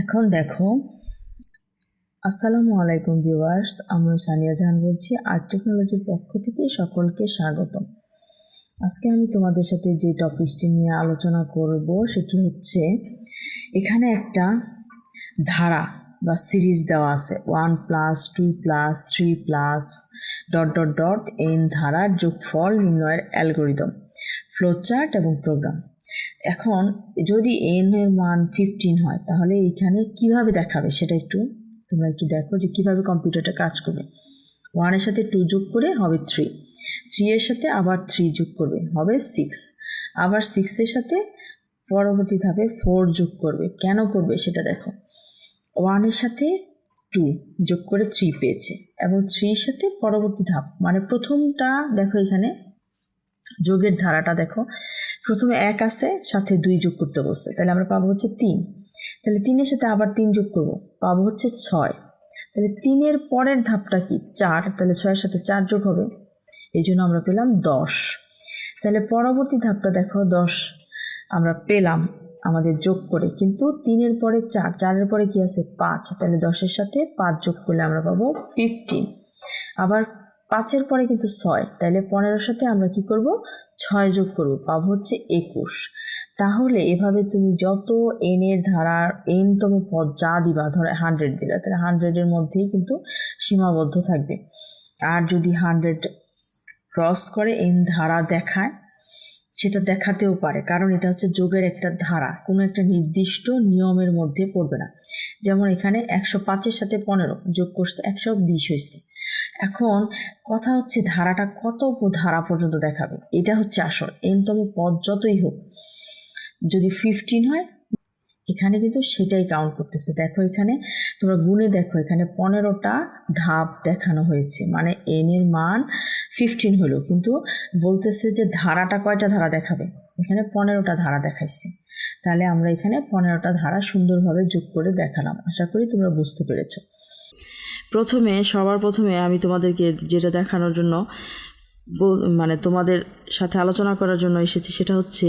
এখন দেখো, আসসালামু আলাইকুম ভিউয়ার্স, আমি সানিয়া জাহান বলছি আর্ট টেকনোলজির পক্ষ থেকে সকলকে স্বাগত আজকে আমি তোমাদের সাথে যে টপিকসটি নিয়ে আলোচনা করব, সেটি হচ্ছে এখানে একটা ধারা বা সিরিজ দেওয়া আছে, one plus, two plus, three plus, dot dot dot n ধারার যোগফল নির্ণয়ের অ্যালগোরিদম, ফ্লোচার্ট এবং প্রোগ্রাম। এখন যদি এন এর মান ফিফটিন হয়, তাহলে এইখানে কীভাবে দেখাবে সেটা একটু? তোমরা একটু দেখো যে কীভাবে কম্পিউটারটা কাজ করবে। ওয়ানের সাথে টু যোগ করে হবে থ্রি থ্রি এর সাথে আবার থ্রি যোগ করবে, হবে সিক্স আবার সিক্সের সাথে পরবর্তী ধাপে ফোর যোগ করবে। কেন করবে সেটা দেখো। ওয়ানের সাথে টু যোগ করে থ্রি পেয়েছে। এবং থ্রির সাথে পরবর্তী ধাপ মানে প্রথমটা দেখো এখানে যোগের ধারাটা দেখো। প্রথমে এক আছে, সাথে দুই যোগ করতে বলছে। তাহলে আমরা পাবো হচ্ছে তিন। তাহলে তিনের সাথে আবার তিন যোগ করব। পাবো হচ্ছে ছয়। তাহলে তিনের পরের ধাপটা কি? চার। তাহলে ছয়ের সাথে চার যোগ হবে। এই জন্য আমরা পেলাম দশ। তাহলে পরবর্তী ধাপটা দেখো, দশ আমরা পেলাম আমাদের যোগ করে। কিন্তু তিনের পরে চার, চারের পরে কি আছে? পাঁচ। তাহলে দশের সাথে পাঁচ যোগ করলে আমরা পাবো ফিফটিন আবার পাঁচের পরে কিন্তু ছয়। তাহলে পনেরোর সাথে আমরা কি করব? ছয় যোগ করব, পাব হচ্ছে একুশ। তাহলে এভাবে তুমি যত এনের ধারার এনতম পদ যা দিবা, ধরো হান্ড্রেড দিলা, তাহলে হান্ড্রেডের মধ্যেই কিন্তু সীমাবদ্ধ থাকবে। আর যদি হান্ড্রেড ক্রস করে এন ধারা দেখায় সেটা দেখাতেও পারে। কারণ এটা হচ্ছে যোগের একটা ধারা। কোনো একটা নির্দিষ্ট নিয়মের মধ্যে পড়বে না। যেমন এখানে একশো পাঁচের সাথে পনেরো, যোগ করছে একশো বিশ হয়েছে। এখন কথা হচ্ছে ধারাটা কত ধারা পর্যন্ত দেখাবে? এটা হচ্ছে আসল। এনতম পদ যতই হোক। যদি ফিফটিন হয় এখানে কিন্তু সেটাই কাউন্ট করতেছে। দেখো এখানে, তোমরা গুণে দেখো, এখানে পনেরোটা ধাপ দেখানো হয়েছে। মানে এন এর মান ফিফটিন হলো, কিন্তু বলতেছে যে ধারাটা কয়টা ধারা দেখাবে? এখানে পনেরোটা ধারা দেখাইছে। তাহলে আমরা এখানে পনেরোটা ধারা সুন্দরভাবে যোগ করে দেখালাম। আশা করি তোমরা বুঝতে পেরেছ। প্রথমে, সবার প্রথমে আমি তোমাদেরকে যেটা দেখানোর জন্য মানে তোমাদের সাথে আলোচনা করার জন্য এসেছি, সেটা হচ্ছে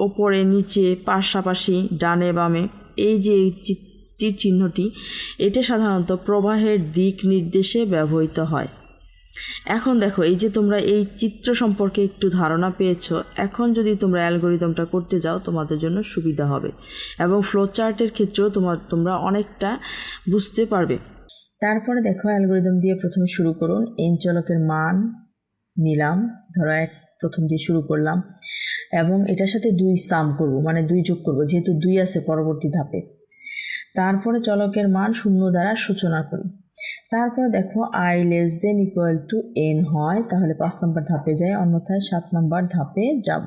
ওপরে, নিচে, পাশাপাশি, ডানে, বামে। এই যে তীর চিহ্নটি এটা সাধারণত প্রবাহের দিক নির্দেশে ব্যবহৃত হয়। এখন দেখো, এই যে তোমরা এই চিত্র সম্পর্কে একটু ধারণা পেয়েছ, এখন যদি তোমরা অ্যালগোরিদমটা করতে যাও, তোমাদের জন্য সুবিধা হবে। এবং ফ্লো চার্টের ক্ষেত্রেও তোমার তোমরা অনেকটা বুঝতে পারবে। তারপরে দেখো, অ্যালগোরিদম দিয়ে প্রথমে শুরু করুন। এন চলকের মান নিলাম। ধরো এক, প্রথম দিয়ে শুরু করলাম। এবং এটার সাথে দুই সাম করব মানে দুই যোগ করব, যেহেতু দুই আছে পরবর্তী ধাপে। তারপরে চলকের মান শূন্য দ্বারা সূচনা করি। তারপরে দেখো i less than equal to n হয়, তাহলে পাঁচ নম্বর ধাপে যাই, অন্যথায় সাত নম্বর ধাপে যাব।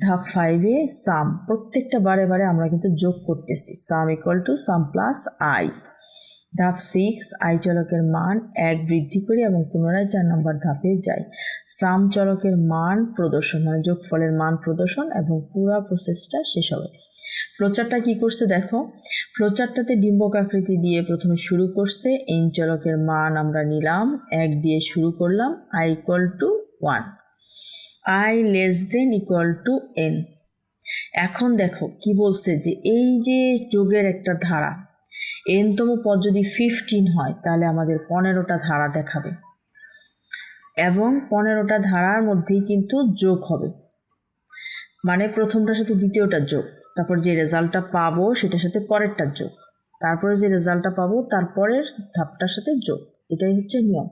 ধাপ ফাইভে সাম প্রত্যেকটা বারে বারে আমরা কিন্তু যোগ করতেছি sum equal to sum plus i ধাপ সিক্স আই চলকের মান এক বৃদ্ধি করি এবং পুনরায় চার নম্বর ধাপে যাই সাম চলকের মান প্রদর্শন মানে যোগফলের মান প্রদর্শন এবং পুরা প্রসেসটা শেষ হবে। ফ্লোচারটা কি করছে দেখো? ফ্লোচারটাতে ডিম্বক আকৃতি দিয়ে প্রথমে শুরু করছে। এন চলকের মান আমরা নিলাম, এক দিয়ে শুরু করলাম, i equal to one i less than equal to n এখন দেখো কি বলছে যে এই যে যোগের একটা ধারা এনতম পদ যদি ফিফটিন হয়, তাহলে আমাদের পনেরোটা ধারা দেখাবে। এবং পনেরোটা ধারার মধ্যেই কিন্তু যোগ হবে। মানে প্রথমটার সাথে দ্বিতীয়টার যোগ, তারপর যে রেজাল্টটা পাবো সেটার সাথে পরেরটার যোগ, তারপরে যে রেজাল্টটা পাবো তারপরের ধাপটার সাথে যোগ, এটাই হচ্ছে নিয়ম।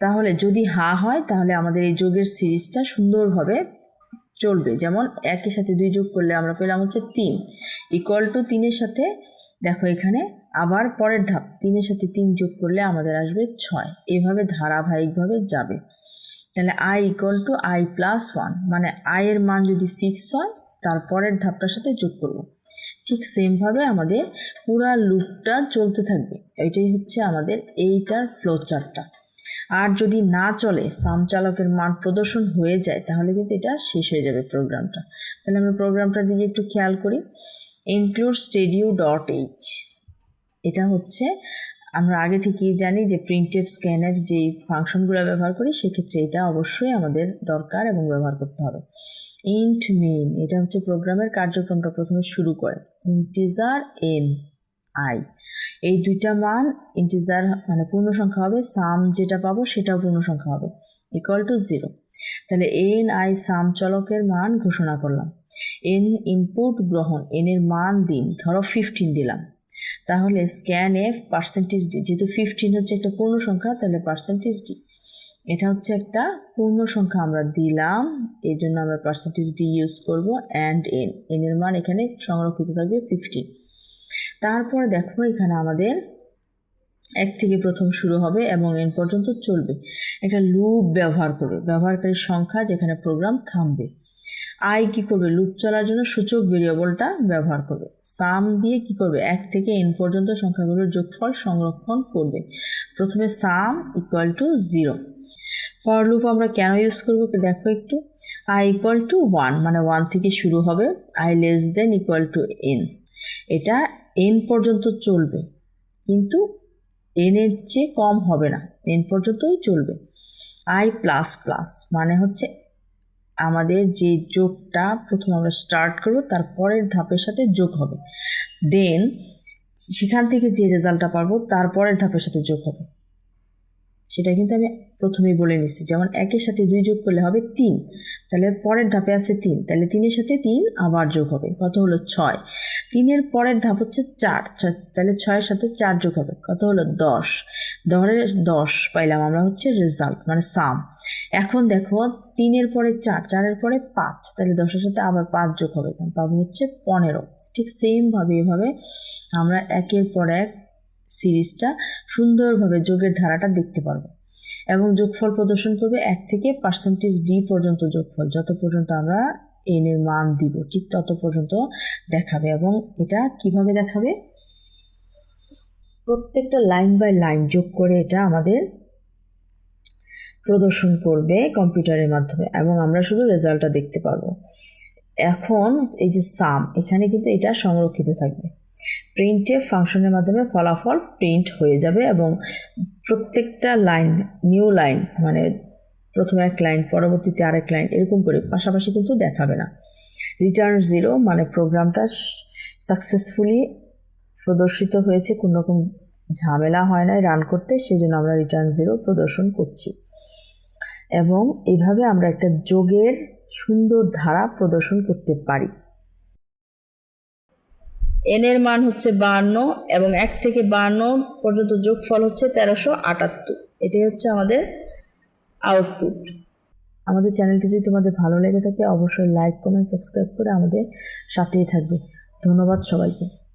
তাহলে যদি হা হয়, তাহলে আমাদের এই যোগের সিরিজটা সুন্দরভাবে চলবে। যেমন একের সাথে দুই যোগ করলে আমরা পেলাম হচ্ছে তিন। ইকুয়াল টু তিনের সাথে দেখো এখানে আবার পরের ধাপ, তিনের সাথে তিন যোগ করলে আমাদের আসবে ছয়। এভাবে ধারাবাহিকভাবে যাবে। তাহলে i equal to i plus one মানে আয়ের মান যদি সিক্স হয় তারপরের ধাপটার সাথে যোগ করব। ঠিক সেমভাবে আমাদের পুরা লুপটা চলতে থাকবে। এটাই হচ্ছে আমাদের এইটার ফ্লো চার্টটা আর যদি না চলে সাম চালকের মান প্রদর্শন হয়ে যায়, তাহলে কিন্তু এটা শেষ হয়ে যাবে প্রোগ্রামটা। তাহলে আমরা প্রোগ্রামটার দিকে একটু খেয়াল করি। ইনক্লুড স্টেডিও ডট এইচ এটা হচ্ছে, আমরা আগে থেকেই জানি যে প্রিন্টেভ স্ক্যানের যে ফাংশনগুলো ব্যবহার করি, সেক্ষেত্রে এটা অবশ্যই আমাদের দরকার এবং ব্যবহার করতে হবে। ইন্ট মেইন এটা হচ্ছে প্রোগ্রামের কার্যক্রমটা প্রথমে শুরু করে। ইন্টিজার এন আই এই দুইটা মান ইন্টিজার মানে পূর্ণ সংখ্যা হবে সাম যেটা পাবো সেটাও পূর্ণ সংখ্যা হবে ইকুয়াল টু জিরো তাহলে এন আই সাম চলকের মান ঘোষণা করলাম। এন ইনপুট গ্রহণ এন এর মান দিন, ধরো ফিফটিন দিলাম। তাহলে স্ক্যান এফ পার্সেন্টেজ ডি যেহেতু ফিফটিন হচ্ছে একটা পূর্ণ সংখ্যা তাহলে পার্সেন্টেজ ডি এটা হচ্ছে একটা পূর্ণ সংখ্যা আমরা দিলাম এই জন্য আমরা পার্সেন্টেজ ডি ইউজ করব অ্যান্ড এন এন এর মান এখানে সংরক্ষিত থাকবে ফিফটিন তারপর দেখো এখানে আমাদের এক থেকে প্রথম শুরু হবে এবং এন পর্যন্ত চলবে। একটা লুপ ব্যবহার করবে। ব্যবহারকারীর সংখ্যা যেখানে প্রোগ্রাম থামবে। আই কি করবে? লুপ চলার জন্য সূচক ভেরিয়েবলটা ব্যবহার করবে। সাম দিয়ে কি করবে? এক থেকে এন পর্যন্ত সংখ্যাগুলোর যোগফল সংরক্ষণ করবে। প্রথমে sum equal to zero for loop আমরা কেন ইউজ করব? দেখো একটু। আই ইকুয়াল টু ওয়ান মানে ওয়ান থেকে শুরু হবে। I less than equal to n এটা এন পর্যন্ত চলবে। কিন্তু এনের চেয়ে কম হবে না। এন পর্যন্তই চলবে। আই প্লাস প্লাস মানে হচ্ছে আমাদের যে যোগটা প্রথম আমরা স্টার্ট করব, তার পরের ধাপের সাথে যোগ হবে। দেন সেখান থেকে যে রেজাল্টটা পারব তারপরের ধাপের সাথে যোগ হবে। সেটা কিন্তু আমি প্রথমেই বলে নিচ্ছি, যেমন একের সাথে দুই যোগ করলে হবে তিন, তাহলে পরের ধাপে আছে তিন, তাহলে তিনের সাথে তিন আবার যোগ হবে, কত হলো ছয়? তিনের পরের ধাপ হচ্ছে চার তাহলে ছয়ের সাথে চার যোগ হবে, কত হলো দশ? দরের দশ পাইলাম আমরা হচ্ছে রেজাল্ট মানে সাম এখন দেখো, তিনের পরে চার, চারের পরে পাঁচ, তাহলে দশের সাথে আবার পাঁচ যোগ হবে, পাবো হচ্ছে পনেরো, ঠিক সেমভাবে এভাবে আমরা একের পর এক সিরিজটা সুন্দরভাবে যোগের ধারাটা দেখতে পারব। এবং যোগফল প্রদর্শন করবে এক থেকে পার্সেন্টেজ ডি পর্যন্ত যোগফল। যত পর্যন্ত আমরা এন এর মান দিব, ঠিক তত পর্যন্ত দেখাবে এবং এটা কীভাবে দেখাবে? প্রত্যেকটা লাইন বাই লাইন যোগ করে এটা আমাদের প্রদর্শন করবে কম্পিউটারের মাধ্যমে এবং আমরা শুধু রেজাল্টটা দেখতে পারব। এখন এই যে সাম এখানে কিন্তু এটা সংরক্ষিত থাকবে। প্রিন্টে ফাংশনের মাধ্যমে ফলাফল প্রিন্ট হয়ে যাবে এবং প্রত্যেকটা লাইন নিউ লাইন মানে প্রথমে এক লাইন পরবর্তীতে আরেক লাইন এরকম করে, পাশাপাশি কিন্তু দেখাবে না। রিটার্ন জিরো মানে প্রোগ্রামটা সাকসেসফুলি প্রদর্শিত হয়েছে, কোনো রকম ঝামেলা হয় না রান করতে সেই জন্য আমরা রিটার্ন জিরো প্রদর্শন করছি। এবং এইভাবে আমরা একটা যোগের সুন্দর ধারা প্রদর্শন করতে পারি। এন এর মান হচ্ছে বাহান্ন এবং এক থেকে বাহান্ন পর্যন্ত যোগফল হচ্ছে তেরোশো আটাত্তর। এটাই হচ্ছে আমাদের আউটপুট আমাদের চ্যানেলটি যদি তোমাদের ভালো লেগে থাকে, অবশ্যই লাইক কমেন্ট সাবস্ক্রাইব করে আমাদের সাথেই থাকবে। ধন্যবাদ সবাইকে।